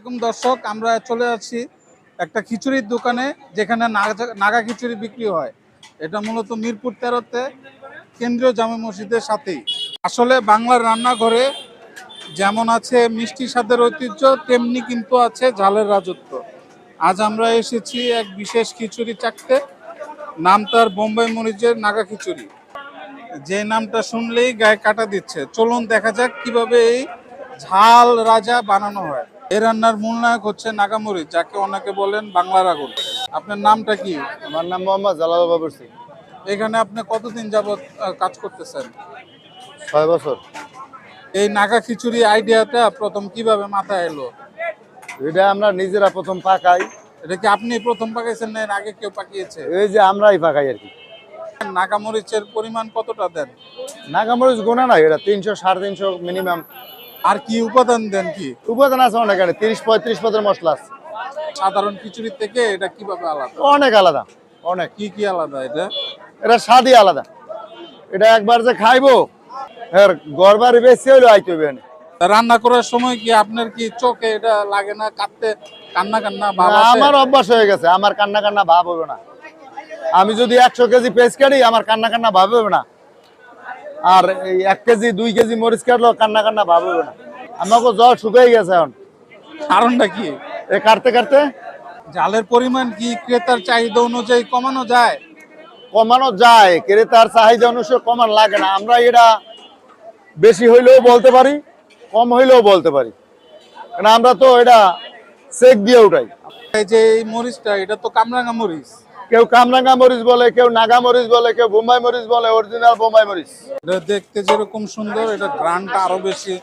এরকম দর্শক আমরা চলে আসছি একটা খিচুড়ির দোকানে যেখানে নাগা খিচুড়ি বিক্রি হয়। এটা মূলত মিরপুর তেরোতে, কেন্দ্রীয় জামে মসজিদের সাথেই। আসলে বাংলার রান্নাঘরে যেমন আছে মিষ্টি স্বাদের ঐতিহ্য, তেমনি কিন্তু আছে ঝালের রাজত্ব। আজ আমরা এসেছি এক বিশেষ খিচুড়ি চাকতে নাম তার বোম্বাই মরিচের নাগা খিচুড়ি। যে নামটা শুনলেই গায়ে কাটা দিচ্ছে। চলুন দেখা যাক কীভাবে এই ঝাল রাজা বানানো হয়। এই রান্নার মূল নায়ক হচ্ছে নাগামরিচ যাকে অনেকে বলেন বাংলার আগুন। আপনার নামটা কি? আমার নাম মোহাম্মদ জালাল বাবর সিং এখানে আপনি কতদিন যাবত আহ, কাজ করতেছেন? ছয় বছর। এই নাগা খিচুড়ি আইডিয়াটা প্রথম কীভাবে মাথায় এলো? এটা আমরা নিজেরা প্রথম পাকাই। এটা কি আপনি প্রথম পাকাইছেন না এর আগে কেউ পাকিয়েছে? এই যে আমরাই পাকাই আর কি। নাগামরিচের পরিমাণ কতটা দেন? নাগামরিচ গোনা না এটা তিনশো সাড়ে তিনশো মিনিমাম আর কি উপাদান দেন কি? উপাদান আছে অনেক আছে তিরিশ পঁয়ত্রিশ পদের মশলা আছে। সাধারণ খিচুড়ি থেকে এটা কীভাবে আলাদা? অনেক আলাদা অনেক। কি কি আলাদা এটা? এটা স্বাদই আলাদা। এটা একবার যে খাইবো হ্যাঁ গড়বাড়ি বেশি হইল আইতে হবে। রান্না করার সময় কি আপনার কি চোখে এটা লাগে না কাঁদতে কান্না কান্না ভাব? আমার অভ্যাস হয়ে গেছে আমার কান্না কান্না ভাব হবে না। আমি যদি একশো কেজি পেঁয়াজ কাটি আমার কান্না কান্না ভাব হবে না। আর এক কেজি দুই কেজি মরিচ কাটলো কান্না কান্না ভাব হবে না। আমাকে জল শুকিয়ে গেছে এখন। কারণটা কি? এ কাটতে কাটতে? জালের পরিমাণ কি ক্রেতার চাহিদা অনুযায়ী কমানো যায়? কমানো যায় ক্রেতার চাহিদা অনুসারে কমান লাগে না। আমরা এটা বেশি হইলেও বলতে পারি কম হইলেও বলতে পারি। কারণ আমরা তো এটা চেক দিয়ে উঠাই। এই যে এই মরিচটা এটা তো কামরাঙা মরিচ। কেউ কামরাঙ্গা মরিচ বলে কেউ নাগা মরিচ বলে কেউ বোম্বাই মরিচ বলে অরিজিনাল বোম্বাই মরিচ। এটা দেখতে যেরকম সুন্দর এটা গ্রানটা আরও বেশি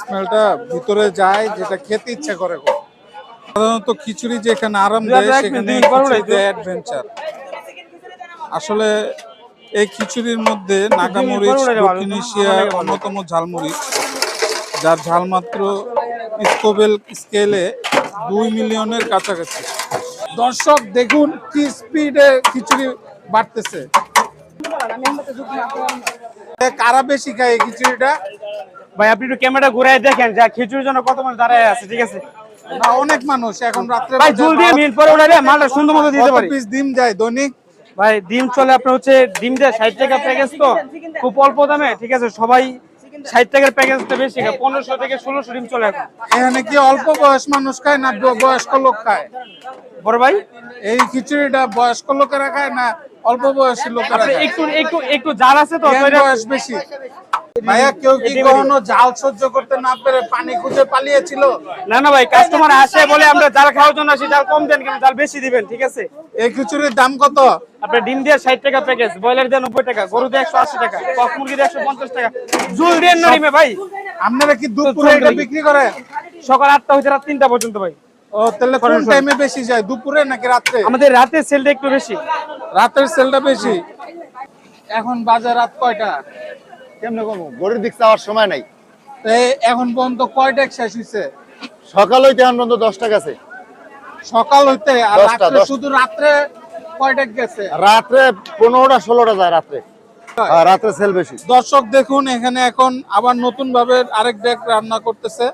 স্মেলটা ভিতরে যায় যেটা খেতে ইচ্ছা করে। সাধারণত খিচুড়ি যেখানে আরাম দেয় সেখানে অ্যাডভেঞ্চার আসলে এই খিচুড়ির মধ্যে নাগামরিচ দক্ষিণ এশিয়ার অন্যতম ঝালমরিচ যার ঝাল মাত্র স্কোবেল স্কেলে দুই মিলিয়নের কাছাকাছি। দর্শক দেখুন কি স্পিডে খিচুড়ি বাড়তেছে। কারা বেশি খায় এই খিচুড়িটা? ভাই আপনি একটু ক্যামেরা ঘুরাই দেখেন যা খিচুড়ির জন্য কত মানুষ দাঁড়ায় আছে ঠিক আছে? না অনেক মানুষ এখন রাত্রে ভাই জুল দিয়ে মিনিট পরে উঠালে মালটা সুন্দর মতো দিতে পারি। পিস ডিম যায় দৈনিক ভাই ডিম চলে আপনার হচ্ছে ডিম দিয়ে ষাট টাকা প্যাকেজ তো খুব অল্প দামে ঠিক আছে? সবাই ষাট টাকার প্যাকেজটা বেশি খায় পনেরোশো থেকে ষোলোশো ডিম চলে এখন। এখানে কি অল্প বয়স মানুষ খায় না বয়স্ক লোক খায়? বড় ভাই? এই খিচুড়িটা বয়স্ক লোকেরা খায় না অল্প বয়সী লোকেরা একটু একটু একটু জাল আছে তো বয়স বেশি? ভাইয়া কেউ কি কখনো জাল সহ্য করতে না পেরে পানি খুঁজে পালিয়েছিল? না না ভাই কাস্টমার আসে বলে আমরা জাল খাওয়ার জন্য আসি জাল কম দেন কিন্তু জাল বেশি দিবেন ঠিক আছে? এই খিচুড়ির দাম কত? আপনার ডিম দিয়ে ষাট টাকা প্যাকেজ ব্রয়লার দিয়ে নব্বই টাকা গরু দিয়ে একশো আশি টাকা কক মুরগি দিয়ে একশো পঞ্চাশ টাকা জুল দিয়ে নড়িমে ভাই। আপনারা কি দুপুরে এটা বিক্রি করেন সকাল আটটা হইতে রাত তিনটা পর্যন্ত ভাই। ও তাহলে কোন টাইমে বেশি যায় দুপুরে নাকি রাত্রে? আমাদের রাতের সেলটা একটু বেশি। রাতের সেলটা বেশি? এখন বাজার রাত কয়টা? কেমনে করব গরিব দিক চাওয়ার সময় নাই। এখন পর্যন্ত কয়টা শেষ হয়েছে সকাল হইতে এখন পর্যন্ত দশটা গেছে। সকাল হইতে আর রাত্রে শুধু রাত্রে কয়টা গেছে? রাত্রে পনেরোটা ষোলোটা যায় রাত্রে। রাত্রে সেল বেশি। দর্শক দেখুন এখানে এখন আবার নতুন ভাবে আরেক ডেক রান্না করতেছে।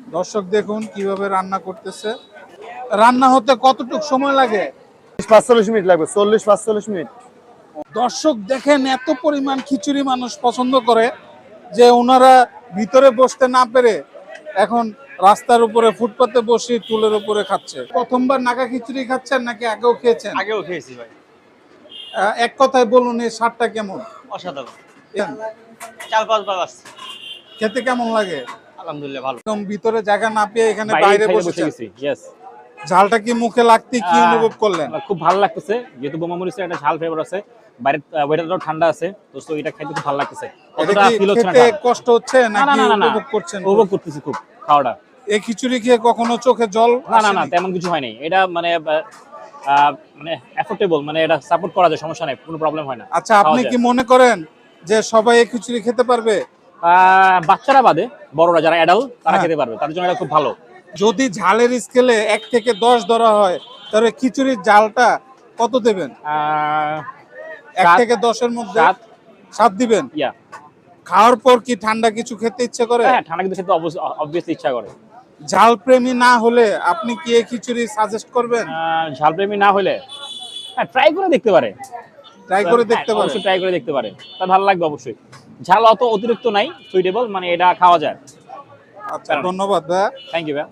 দর্শক দেখুন কীভাবে রান্না করতেছে। রান্না হতে কতটুক সময় লাগে? পাঁচচল্লিশ মিনিট লাগবে চল্লিশ পাঁচচল্লিশ মিনিট। দর্শক দেখেন এত পরিমাণ খিচুড়ি মানুষ পছন্দ করে যে ওনারা ভিতরে বসতে না পেরে এখন রাস্তার উপরে ফুটপাতে বসে টুলের উপরে খাচ্ছে। প্রথমবার নাগা খিচুড়ি খাচ্ছেন নাকি আগেও খেয়েছেন? আগেও খেয়েছি ভাই। আহ, এক কথায় বলুন এই স্বাদটা কেমন? অসাধারণ। চার পাঁচ বার আসছে। খেতে কেমন লাগে? আলহামদুলিল্লাহ ভালো। একদম ভিতরে জায়গা না পেয়ে এখানে বাইরে বসেছেন ইয়েস ঝালটা কি মুখে লাগতে কি অনুভব করলেন? খুব ভালো লাগতেছে যেহেতু বোমা মরিচের একটা ঝাল ফ্লেভার আছে। ওয়েদারটাও ঠান্ডা আছে তো এটা খাইতে খুব ভালো লাগতেছে। এটা অতটা কি ফিল হচ্ছে না খেতে কষ্ট হচ্ছে নাকি উপভোগ করছেন? উপভোগ করতেছি খুব খাওয়াটা। এই খিচুড়ি খেয়ে কখনো চোখে জল না না না তেমন কিছু হয়নি। এটা মানে মানে অ্যাফোর্ডেবল মানে এটা সাপোর্ট করা যায় সমস্যা নেই কোনো প্রবলেম হয় না। আচ্ছা আপনি কি মনে করেন যে সবাই এই খিচুড়ি খেতে পারবে? বাচ্চারা বাদে বড়রা যারা অ্যাডাল্ট তারা হ্যাঁ। খেতে পারবে। তার জন্য এটা খুব ভালো। যদি ঝালের স্কেলে এক থেকে দশ ধরা হয় তাহলে খিচুড়ির জালটা কত দেবেন? এক থেকে দশের মধ্যে সাত। দিবেন? ইয়া খাওয়ার পর কি ঠান্ডা কিছু খেতে ইচ্ছে করে? হ্যাঁ ঠান্ডা কিন্তু খেতে অবভিয়াসলি ইচ্ছা করে। ঝাল প্রেমী না হলে আপনি কি এই খিচুড়ি সাজেস্ট করবেন? ঝাল প্রেমী না হলে? হ্যাঁ ট্রাই করে দেখতে পারে। ট্রাই করে হ্যাঁ, দেখতে পারে। ট্রাই করে দেখতে পারে। তা ভালো লাগবে অবশ্যই। ঝাল অত অতিরিক্ত নাই সুইটেবল মানে এটা খাওয়া যায়। আচ্ছা ধন্যবাদ ভাই থ্যাংক ইউ ভাই